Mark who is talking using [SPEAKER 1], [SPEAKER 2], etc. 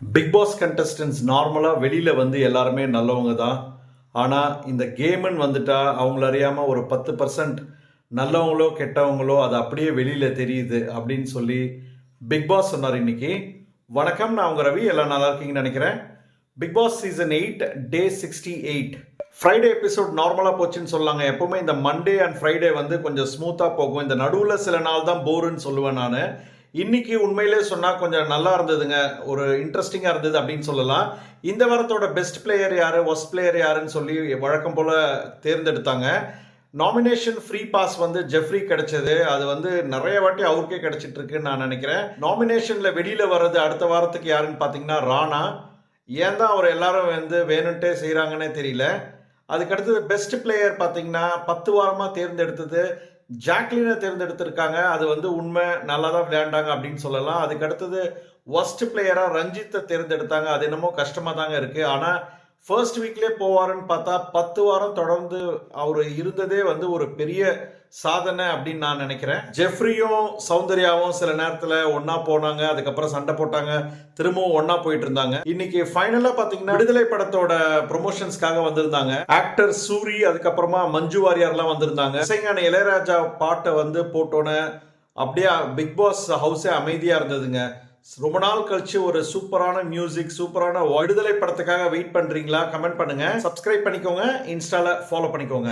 [SPEAKER 1] Big pass contestants நார்மலாக வெளியில் வந்து எல்லாருமே நல்லவங்க தான். ஆனால் இந்த கேமுன்னு வந்துட்டா அவங்கள அறியாமல் ஒரு பத்து பர்சன்ட் நல்லவங்களோ கெட்டவங்களோ அது அப்படியே வெளியில் தெரியுது அப்படின்னு சொல்லி பிக் பாஸ் சொன்னார் இன்னைக்கு. வணக்கம் நான் உங்கள் ரவி. எல்லாம் நல்லா இருக்கீங்கன்னு நினைக்கிறேன். Bigg Boss season eight day sixty eight Friday episode நார்மலாக போச்சுன்னு சொல்லாங்க. எப்போவுமே இந்த மண்டே அண்ட் ஃப்ரைடே வந்து கொஞ்சம் ஸ்மூத்தாக போகும். இந்த நடுவில் சில நாள் தான் போருன்னு சொல்லுவேன் நான். இன்னைக்கு உண்மையிலே சொன்னால் கொஞ்சம் நல்லா இருந்ததுங்க. ஒரு இன்ட்ரெஸ்டிங்காக இருந்தது அப்படின்னு சொல்லலாம். இந்த வாரத்தோட பெஸ்ட் பிளேயர் யார் ஒஸ்ட் பிளேயர் யாருன்னு சொல்லி வழக்கம் போல் தேர்ந்தெடுத்தாங்க. நாமினேஷன் ஃப்ரீ பாஸ் வந்து ஜெஃப்ரி கிடைச்சது. அது வந்து நிறைய வாட்டி அவருக்கே கிடைச்சிட்டு இருக்குன்னு நான் நினைக்கிறேன். நாமினேஷனில் வெளியில் வர்றது அடுத்த வாரத்துக்கு யாருன்னு பார்த்தீங்கன்னா ராணா. ஏன் தான் அவர் எல்லாரும் வந்து வேணும்ட்டே செய்கிறாங்கன்னே தெரியல. அதுக்கடுத்தது பெஸ்ட் பிளேயர் பார்த்தீங்கன்னா பத்து வாரமாக தேர்ந்தெடுத்தது ஜாக்லினை தேர்ந்தெடுத்திருக்காங்க. அது வந்து உண்மை நல்லா தான் விளையாண்டாங்க அப்படின்னு சொல்லலாம். அதுக்கு அடுத்தது ஒஸ்ட் பிளேயராக ரஞ்சித்தை தேர்ந்தெடுத்தாங்க. அது என்னமோ கஷ்டமாக தாங்க இருக்குது ஆனால் ஃபர்ஸ்ட் வீக்லேயே போவாருன்னு பார்த்தா பத்து வாரம் தொடர்ந்து அவர் இருந்ததே வந்து ஒரு பெரிய சாதனை அப்படின்னு நான் நினைக்கிறேன். ஜெஃப்ரியும் சௌந்தர்யாவும் சில நேரத்தில் ஒன்றா போனாங்க அதுக்கப்புறம் சண்டை போட்டாங்க திரும்பவும் ஒன்றா போயிட்டு இருந்தாங்க. இன்னைக்கு ஃபைனலாக பார்த்தீங்கன்னா விடுதலை படத்தோட ப்ரொமோஷன்ஸ்க்காக வந்திருந்தாங்க. ஆக்டர் சூரி அதுக்கப்புறமா மஞ்சு வாரியார்லாம் வந்திருந்தாங்க. இசைஞான இளையராஜா பாட்டை வந்து போட்டோன்னே அப்படியே பிக் பாஸ் ஹவுஸே அமைதியாக இருந்ததுங்க. ரொம்ப நாள் கழிச்சு ஒரு சூப்பரான மியூசிக் சூப்பரான விடுதலை படத்துக்காக வெயிட் பண்றீங்களா? கமெண்ட் பண்ணுங்க. சப்ஸ்கிரைப் பண்ணிக்கோங்க. இன்ஸ்டால ஃபாலோ பண்ணிக்கோங்க.